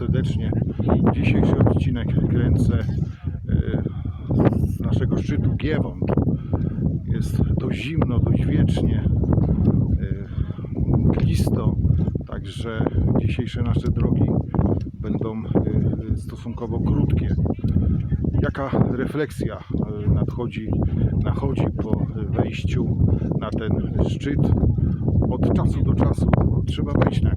serdecznie. Dzisiejszy odcinek kręcę e, z naszego szczytu Giewont. Jest dość zimno, dość wiecznie, e, mglisto, także dzisiejsze nasze drogi będą e, stosunkowo krótkie. Jaka refleksja e, nadchodzi, nachodzi po wejściu na ten szczyt? Od czasu do czasu trzeba wejść na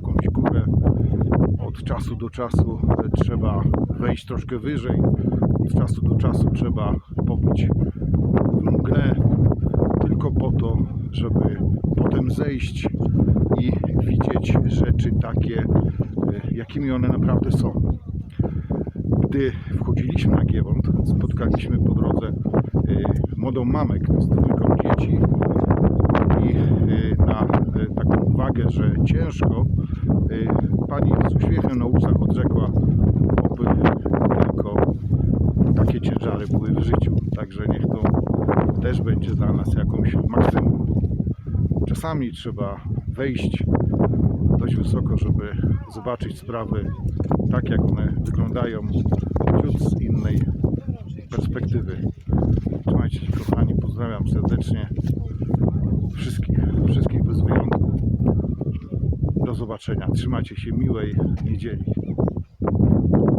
od czasu do czasu trzeba wejść troszkę wyżej, od czasu do czasu trzeba pobyć w mgle, tylko po to, żeby potem zejść i widzieć rzeczy takie, e, jakimi one naprawdę są. Gdy wchodziliśmy na Giewont, spotkaliśmy po drodze e, młodą mamę z dwójką dzieci i e, na taką uwagę, że ciężko, pani z uśmiechem na ustach odrzekła, oby tylko takie ciężary były w życiu. Także niech to też będzie dla nas jakąś maksymum. Czasami trzeba wejść dość wysoko, żeby zobaczyć sprawy tak, jak one wyglądają, ciut z innej perspektywy. Trzymajcie się kochani, pozdrawiam serdecznie wszystkich zobaczenia. Trzymajcie się miłej niedzieli.